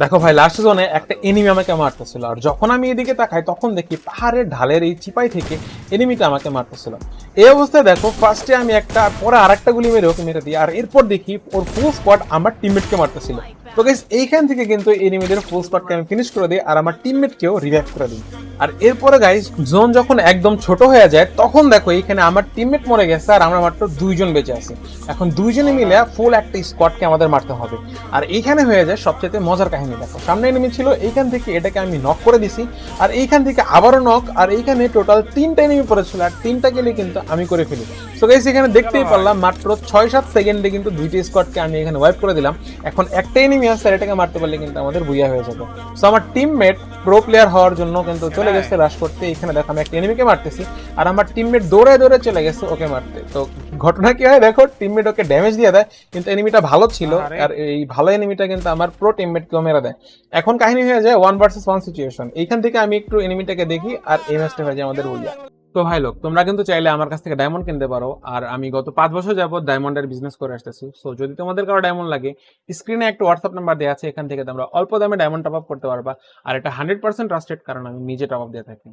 দেখো ভাই লাস্ট জোনে একটা এনিমি আমাকে মারতেছিল। আর যখন আমি এদিকে তাকাই, তখন দেখি পাহাড়ের ঢালের এই চিপাই থেকে এনিমিটা আমাকে মারতেছিল। এই অবস্থায় দেখো ফার্স্টে আমি একটা, আর পরে আরেকটা গুলি মেরে ওকে মেরে দিই। আর এরপর দেখি ওর ফুল স্পট আমার টিমমেটকে মারতেছিল। তো গাইস এইখান থেকে কিন্তু এনিমিদের ফুল স্পটকে আমি ফিনিশ করে দিই আর আমার টিমমেটকেও রিভাইভ করে দিই আর এরপরে গাইস জোন যখন একদম ছোট হয়ে যায়, তখন দেখো এইখানে আমার টিমমেট মরে গেছে আর আমরা মাত্র দুইজন বেঁচে আছি। এখন দুইজনে মিলে ফুল একটা স্কোয়াডকে আমাদের মারতে হবে। আর এইখানে হয়ে যায় সবচেয়ে মজার কাহিনী দেখো। সামনে এনিমি ছিল, এইখান থেকে এটাকে আমি নক করে দিছি। আর এইখান থেকে আবারও নক আর এইখানে টোটাল তিনটা এনিমি পড়েছিল আর তিনটা গেলে কিন্তু আমি করে ফেলি। তো গাইস এখানে দেখতেই পারলাম মাত্র ছয় সাত সেকেন্ডে কিন্তু দুইটি স্কোয়াডকে আমি এখানে ওয়াইপ করে দিলাম। এখন একটা এনিমি আর এটাকে মারতে পারলে কিন্তু আমাদের বুইয়া হয়ে যাবে। সো আমার টিমমেট প্রো প্লেয়ার হওয়ার জন্য কিন্তু চলে গেছে রাশ করতে। এখানে দেখো আমি একটা এনিমিকে মারতেছি। আর আমার টিমমেট দৌড়ে দৌড়ে চলে গেছে ওকে মারতে। তো ঘটনা কি হয়? দেখো টিমমেট ওকে ড্যামেজ দিয়ে দেয় কিন্তু এনিমিটা ভালো ছিল। আর। এই ভালো এনিমিটা কিন্তু আমার প্রো টিমমেটকেও মেরে দেয়। এখন কাহিনী হয়ে যায় ওয়ান ভার্সেস ওয়ান সিচুয়েশন এইখান থেকে আমি একটু এনিমিটাকে দেখি আর এই ম্যাচটা হয়ে যায় আমাদের বুইয়া। তো ভাই লোক, তোমরা কিন্তু চাইলে আমার কাছ থেকে ডায়মন্ড কিনতে পারো। আর আমি গত পাঁচ বছর যাবত ডায়মন্ডের বিজনেস করে আসতেছি। সো যদি তোমাদের কারও ডায়মন্ড লাগে স্ক্রিনে একটা হোয়াটসঅ্যাপ নাম্বার দেওয়া আছে, এখান থেকে তোমরা অল্প দামে ডায়মন্ড টপ আপ করতে পারবা। আর এটা হান্ড্রেড পার্সেন্ট ট্রাস্টেড কারণ আমি নিজে টপ আপ দিয়ে থাকি।